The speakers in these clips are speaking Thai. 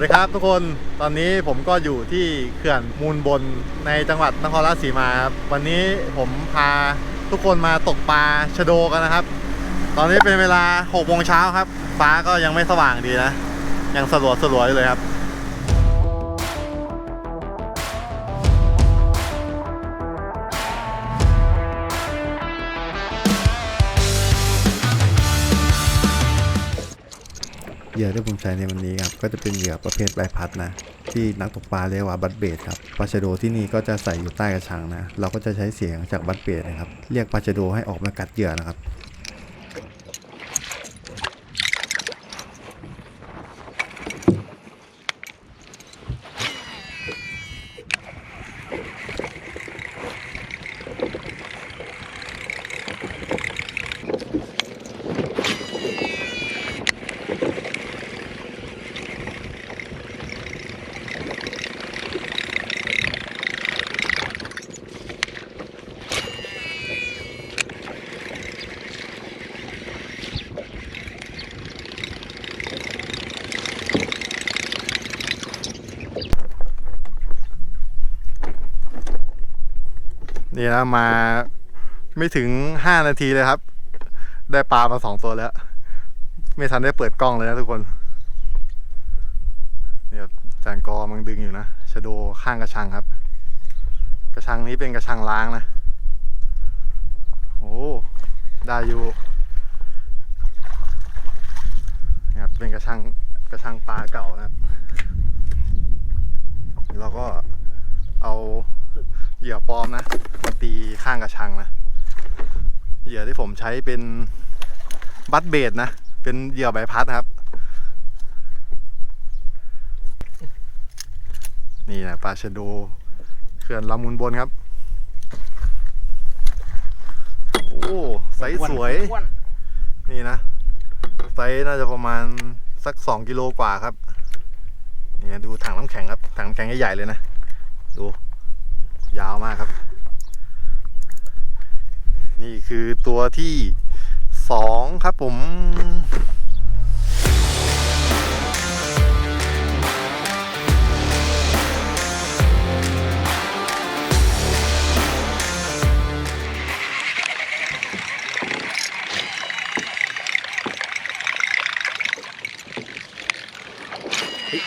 สวัสดีครับทุกคนตอนนี้ผมก็อยู่ที่เขื่อนมูลบนในจังหวัดนครราชสีมาครับวันนี้ผมพาทุกคนมาตกปลาชะโดกันนะครับ ตอนนี้เป็นเวลา6โมงเช้าครับ ฟ้าก็ยังไม่สว่างดีนะ ยังสลัวสลัวอยู่เลยครับ เหยื่อที่ผมใช้ในวันนี้ครับก็จะเป็นเหยื่อประเภทใบพัดนะที่นักตกปลาเรียกว่าบัตเบดครับปลาชะโดที่นี่ก็จะใส่อยู่ใต้กระชังนะ เราก็จะใช้เสียงจากบัตเบดนะครับ เรียกปลาชะโดให้ออกมากัดเหยื่อนะครับ นี่นะมาไม่ถึง5นาทีเลยครับ ได้ปลามาสองตัวแล้ว ไม่ทันได้เปิดกล้องเลยนะทุกคนเนี่ยจานกอมันดึงอยู่นะชะโดข้างกระชังครับ กระชังนี้เป็นกระชังล้างนะโอ้ได้อยู่นะครับเป็นกระชังกระชังปลาเก่านะครับเราก็ เหยื่อปลอมนะมาตีข้างกระชังนะเหยื่อที่ผมใช้เป็นบัตเบดนะ เป็นเหยื่อใบพัดนะครับ นี่นะปลาชะโดเขื่อนลำมูลบนครับ โอ้ไซส์สวยอ้นนี่นะ ไซส์น่าจะประมาณสักสองกิโลกว่าครับเนี่ยดูถังน้ำแข็งครับ ถังน้ำแข็งใหญ่ๆเลยนะ ดู ยาวมากครับ นี่คือตัวที่สองครับผม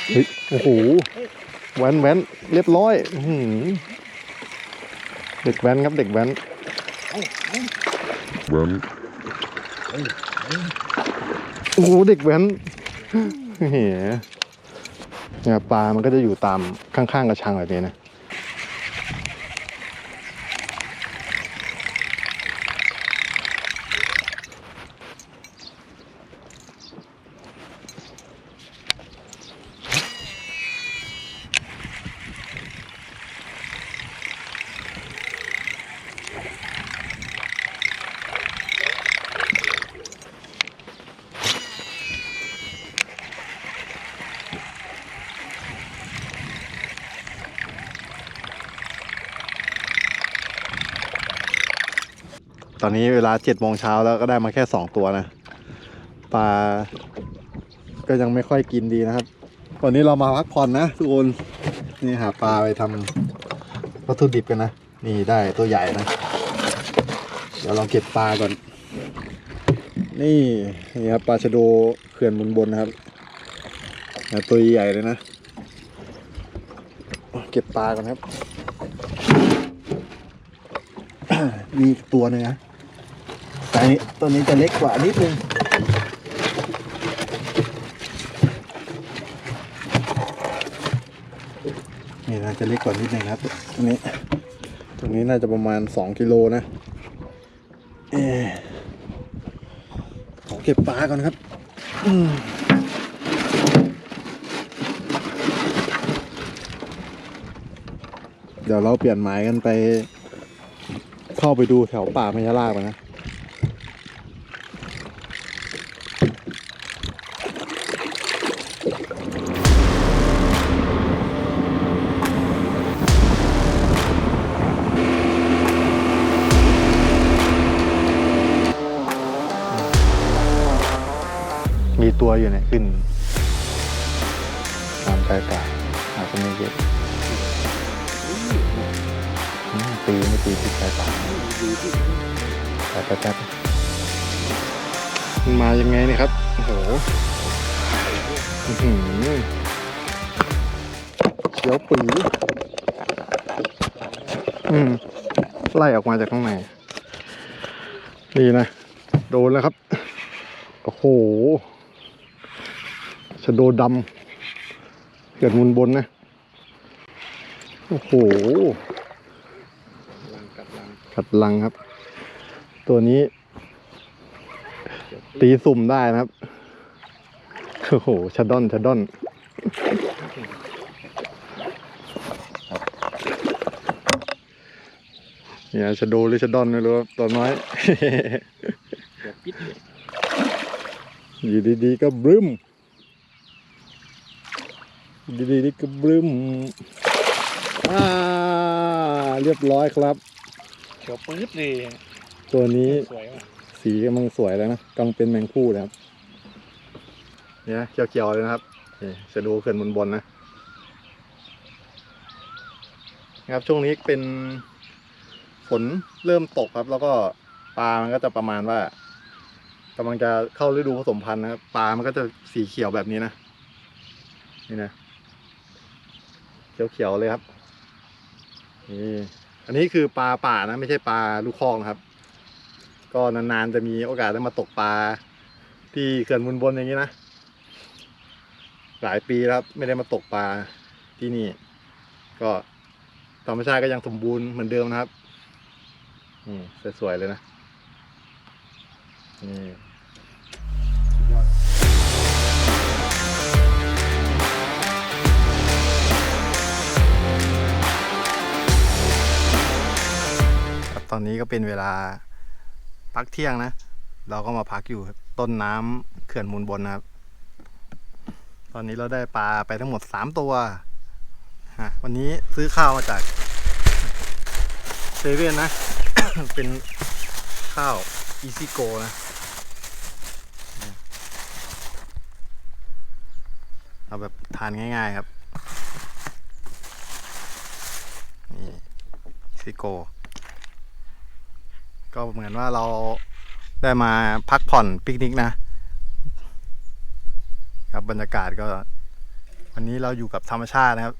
เฮ้ยโอ้โหแว้นแว้นเรียบร้อย อื เด็กแว้นครับเด็กแว้นแว้นโอ้โหเด็กแว้นเฮ้ยเนี่ยปลามันก็จะอยู่ตามข้างๆกระชังแบบนี้นะ ตอนนี้เวลาเจ็ดโมงเช้าแล้วก็ได้มาแค่สองตัวนะปลาก็ยังไม่ค่อยกินดีนะครับ วันนี้เรามาพักผ่อนนะทุกคนนี่หาปลาไปทำวัตถุดิบกันนะ นี่ได้ตัวใหญ่นะ เดี๋ยวลองเก็บปลาก่อน นี่นี่ครับปลาชะโดเขื่อนบนบนนะครับตัวใหญ่เลยนะ เก็บปลาก่อนครับ มีอีกตัวหนึงนะ แต่อันนี้ตัวนี้จะเล็กกว่านิดนึงนี่นะจะเล็กกว่านิดนึงครับตัวนี้ ตัวนี้น่าจะประมาณสองกิโลนะเออขอเก็บปลาก่อนครับ อืมเดี๋ยวเราเปลี่ยนหมายกันไป เข้าไปดูแถวป่าพญาลาก่อนนะ ตัวอยู่เนี่ยขึ้นตามใกล้ป่าหาคนนี้เยอะอืมตีไม่ตีติดใกล้ป่าแป๊บแป๊บแป๊บมันมายังไงเนี่ยครับ โอ้โหเขียวปีอืม ไล่ออกมาจากข้างใน นี่นะ โดนแล้วครับ โอ้โห ชะโดดำเกิดมุนบนนะ โอ้โห กัดลังครับ ตัวนี้ ตีสุ่มได้นะครับ โอ้โหชะดอนชะดอนเนี่ยชะโดหรือชะดอนไม่รู้ครับตัวน้อยเดี๋ยวปิดเลยอยู่ดีๆก็บรึม อยู่ดีๆก็บรึมอ่าเรียบร้อยครับเดี๋ยวปื๊ดเลยตัวนี้สวยว่ะสีกำลังสวยแล้วนะกำลังเป็นแมงคู่เลยครับเนี่ยเขียวๆเลยนะครับนี่จะดูเขื่อนบนบนๆนะนะครับช่วงนี้เป็นฝนเริ่มตกครับ แล้วก็ปลามันก็จะประมาณว่ากำลังจะเข้าฤดูผสมพันธุ์นะครับปลามันก็จะสีเขียวแบบนี้นะนี่นะ เขียวๆเลยครับนี่อันนี้คือปลาป่านะ ไม่ใช่ปลาลูกคลอกนะครับ ก็นานๆจะมีโอกาสได้มาตกปลาที่เขื่อนมุนบนอย่างนี้นะหลายปีแล้วครับไม่ได้มาตกปลาที่นี่ ก็ธรรมชาติก็ยังสมบูรณ์เหมือนเดิมนะครับนี่สวยๆเลยนะนี่ ตอนนี้ก็เป็นเวลาพักเที่ยงนะ เราก็มาพักอยู่ต้นน้ำเขื่อนมูลบนนะครับ ตอนนี้เราได้ปลาไปทั้งหมดสามตัวฮะวันนี้ซื้อข้าวมาจากเซเว่นนะ เป็นข้าวอีซิโกนะเอาแบบทานง่ายๆครับ นี่อีซิโก ก็เหมือนว่าเราได้มาพักผ่อนปิกนิกนะ ครับบรรยากาศก็ วันนี้เราอยู่กับธรรมชาตินะครับ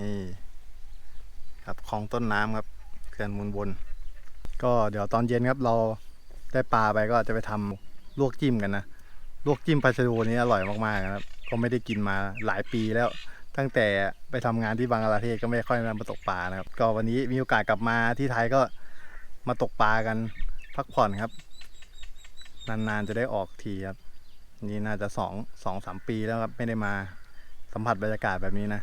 นี่ครับคลองต้นน้ำครับเขื่อนมูลบน ก็เดี๋ยวตอนเย็นครับเราได้ปลาไปก็จะไปทำลวกจิ้มกันนะลวกจิ้มปลาชะโดนี้อร่อยมากๆนะครับ ก็ไม่ได้กินมาหลายปีแล้ว ตั้งแต่ไปทำงานที่บังกลาเทศก็ไม่ค่อยมาตกปลานะครับ ก็วันนี้มีโอกาสกลับมาที่ไทยก็ มาตกปลากันพักผ่อนครับ นานๆจะได้ออกทีครับ นี่น่าจะสองสองสามปีแล้วครับ ไม่ได้มาสัมผัสบรรยากาศแบบนี้นะ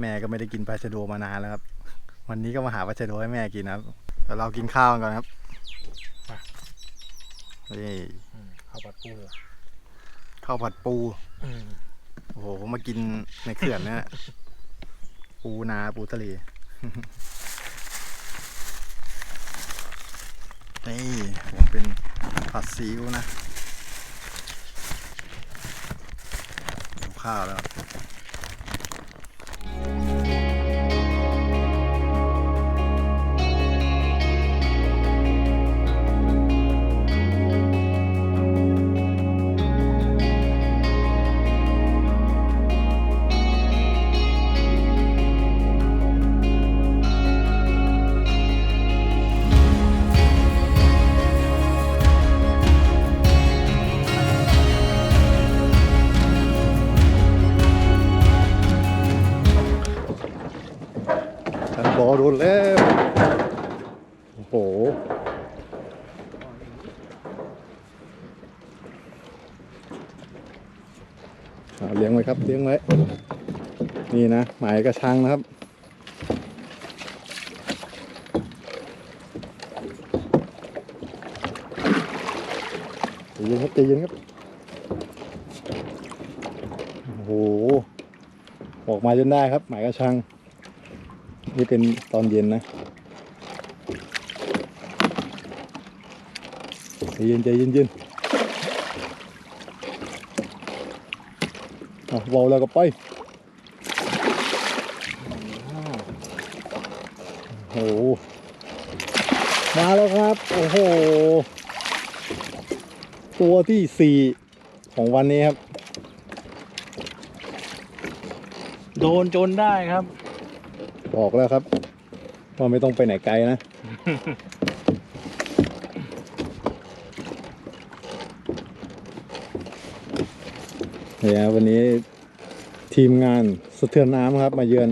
แม่ก็ไม่ได้กินปลาชะโดมานานแล้วครับ วันนี้ก็มาหาปลาชะโดให้แม่กินนะครับแต่เรากินข้าวกันก่อนครับนี่อืมข้าวผัดปูข้าวผัดปูอืมโอ้โหมากินในเขื่อนเนี่ยปูนาปูทะเล นี่ผมเป็นผัดซีอิ๊วนะหิวข้าวแล้ว งไว้งไว้ นี่นะ หมายกระชังนะครับ ใจเย็นครับใจเย็นครับ โอ้โห ออกมาจนได้ครับ หมายกระชัง นี่เป็นตอนเย็นนะ ใจเย็นใจเย็นเย็น เอาอะเบาแล้วก็ไปโอ้โหมาแล้วครับ โอ้โห ตัวที่สี่ของวันนี้ครับ โดนจนได้ครับ บอกแล้วครับว่าไม่ต้องไปไหนไกลนะ เนี่ยวันนี้ทีมงานสะเทือนน้ำครับ มาเยือน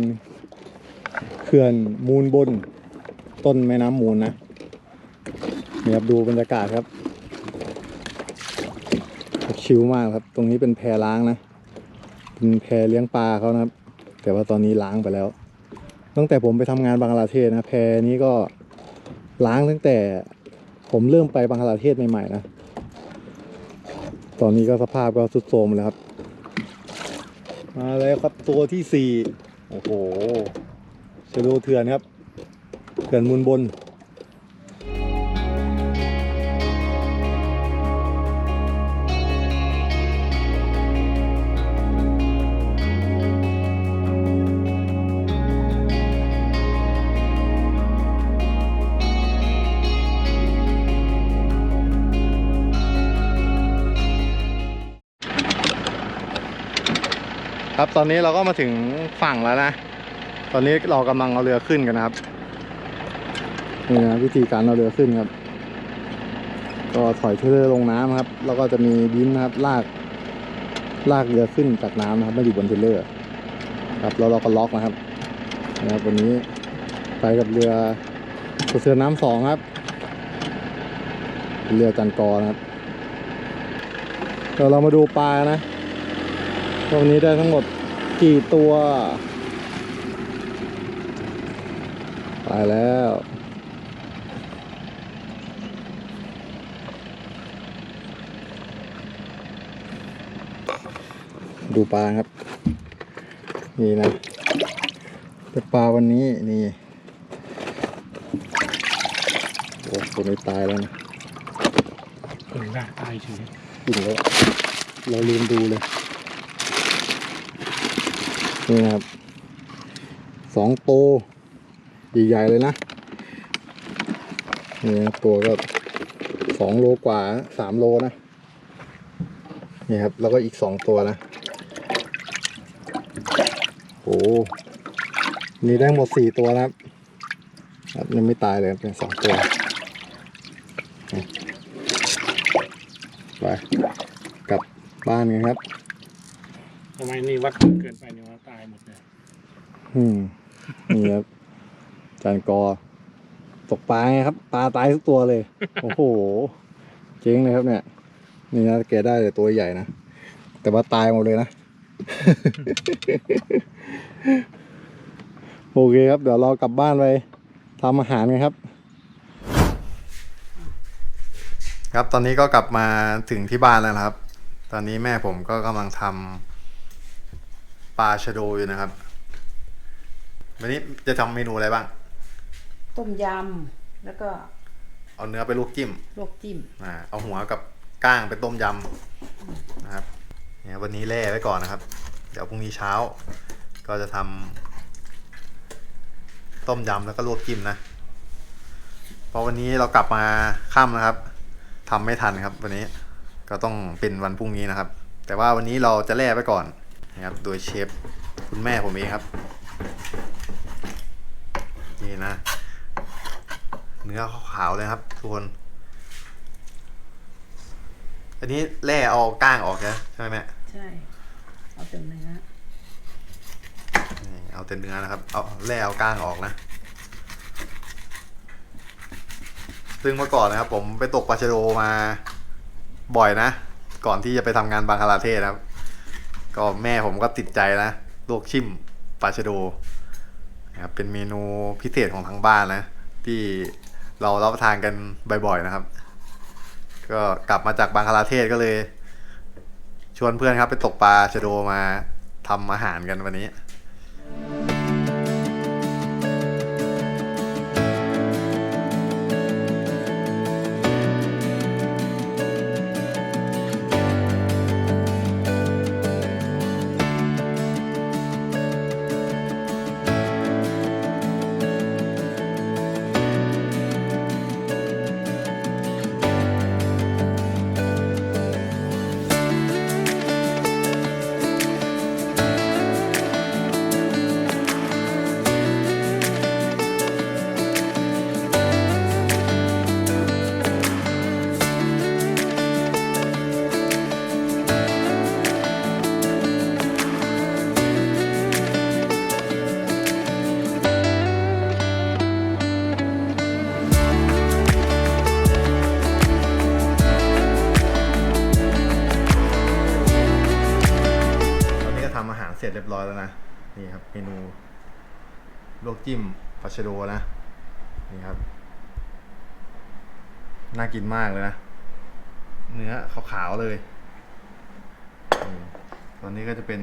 เขื่อนมูลบน ต้นแม่น้ำมูลนะเนี่ยครับดูบรรยากาศครับ ชิลมากครับ ตรงนี้เป็นแพล้างนะเป็นแพเลี้ยงปลาเขานะครับ แต่ว่าตอนนี้ล้างไปแล้ว ตั้งแต่ผมไปทำงานบังกลาเทศนะแพนี้ก็ล้างตั้งแต่ผมเริ่มไปบังกลาเทศใหม่ๆนะ ตอนนี้ก็สภาพก็ทรุดโทรมแล้วครับ มาแล้วครับตัวที่สี่โอ้โหเชโดเถื่อนครับเถื่อนมูลบน ครับตอนนี้เราก็มาถึงฝั่งแล้วนะ ตอนนี้เรากำลังเอาเรือขึ้นกันนะครับนี่นะวิธีการเอาเรือขึ้นครับ ก็ถอยเทเลอร์ลงน้ำครับ แล้วก็จะมีบิ้นนะครับลากลากเรือขึ้นจากน้ำนะครับมาอยู่บนเทเลอร์ ครับแล้วเราก็ล็อกนะครับนะครับวันนี้ไปกับเรือเรือน้ำสองครับ เรือจันกอนะครับเดี๋ยวเรามาดูปลานะ วันนี้ได้ทั้งหมดกี่ตัวไปแล้ว ดูปลาครับ นี่นะแต่ปลาวันนี้นี่โอ้ตัวนี้ตายแล้วนะเออได้ตายเฉยกินแล้วเราลืมดูเลย นี่นะครับสองโตใหญ่ๆเลยนะนี่นะตัวก็สองโลกว่าสามโลนะนี่ครับแล้วก็อีกสองตัวนะโอ้นี่ได้หมดสี่ตัวนะครับยังไม่ตายเลยเป็นสองตัวไปกลับบ้านกันครับ ทำไมนี่วัดเกินไปเนี่ยว่าตายหมดเลยอืมนี่ครับจานกอ ตกปลาไงครับปลาตายทุกตัวเลย โอ้โห เจ๊งเลยครับเนี่ย นี่นะแกได้แต่ตัวใหญ่นะ แต่ว่าตายหมดเลยนะ โอเคครับ เดี๋ยวเรากลับบ้านไปทำอาหารกันครับ ครับตอนนี้ก็กลับมาถึงที่บ้านแล้วนะครับ ตอนนี้แม่ผมก็กำลังทำ ปลาชะโดอยู่นะครับ วันนี้จะทำเมนูอะไรบ้าง ต้มยำ แล้วก็เอาเนื้อไปลวกจิ้มลวกจิ้ม อ่าเอาหัวกับก้างไปต้มยำนะครับ เนี่ยวันนี้แล่ไว้ก่อนนะครับ เดี๋ยวพรุ่งนี้เช้า ก็จะทำต้มยำแล้วก็ลวกจิ้มนะ เพราะวันนี้เรากลับมาค่ำนะครับทำไม่ทันครับ วันนี้ก็ต้องเป็นวันพรุ่งนี้นะครับ แต่ว่าวันนี้เราจะแล่ไว้ก่อน นะครับโดยเชฟคุณแม่ผมเองครับ นี่นะ เนื้อขาวๆเลยครับทุกคน อันนี้แล่เอาก้างออกนะใช่ไหมแม่ใช่ เอาเป็นเนื้อนี่เอาแต่เนื้อนะครับ เอาแล่เอาก้างออกนะ ซึ่งเมื่อก่อนนะครับ ผมไปตกปลาชะโดมาบ่อยนะ ก่อนที่จะไปทำงานบังคลาเทศนะครับ ก็แม่ผมก็ติดใจนะลวกชิมปลาชะโดนะครับเป็นเมนูพิเศษของทางบ้านนะ ที่เรารับประทานกันบ่อยๆนะครับ ก็กลับมาจากบังคลาเทศก็เลย ชวนเพื่อนครับไปตกปลาชะโดมาทำอาหารกันวันนี้ เรียบร้อยแล้วนะ นี่ครับเมนูลวกจิ้มปลาชโดนะ นี่ครับ น่ากินมากเลยนะ เนื้อขาวๆเลยตอนนี้ก็จะเป็น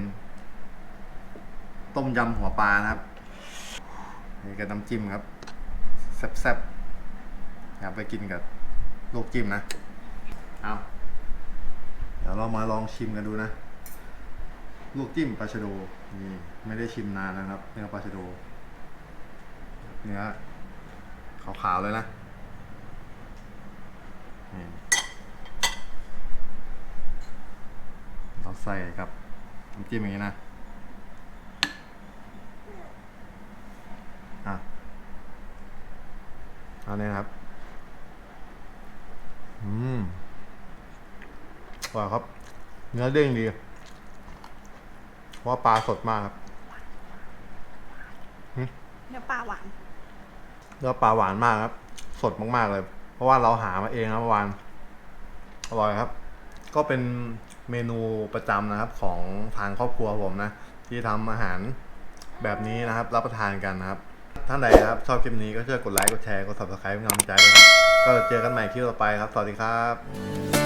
ต้มยำหัวปลานะครับ นี่ก็น้ำจิ้มครับ แซ่บๆอยากไปกินกับลวกจิ้มนะ เอาเดี๋ยวเรามาลองชิมกันดูนะ ลวกจิ้มปลาชะโดนี่ไม่ได้ชิมนานแล้วนะครับเนื้อปลาชะโดเนื้อขาวๆเลยนะนี่เราใส่ครับน้ำจิ้มอย่างนี้นะอะเอาเนี่ยครับ อืมอร่อยครับ เนื้อเด้งดี เพราะว่าปลาสดมากครับเนื้อปลาหวานเนื้อปลาหวานมากครับ สดมากๆเลย เพราะว่าเราหามาเองนะเมื่อวานอร่อยครับ ก็เป็นเมนูประจำนะครับของทางครอบครัวผมนะ ที่ทำอาหารแบบนี้นะครับ รับประทานกันนะครับ ท่านใดครับ ชอบคลิปนี้ก็ช่วยกดไลค์กดแชร์กด subscribe เป็นกำลังใจด้วยครับก็เจอกันใหม่คลิปต่อไปครับ สวัสดีครับ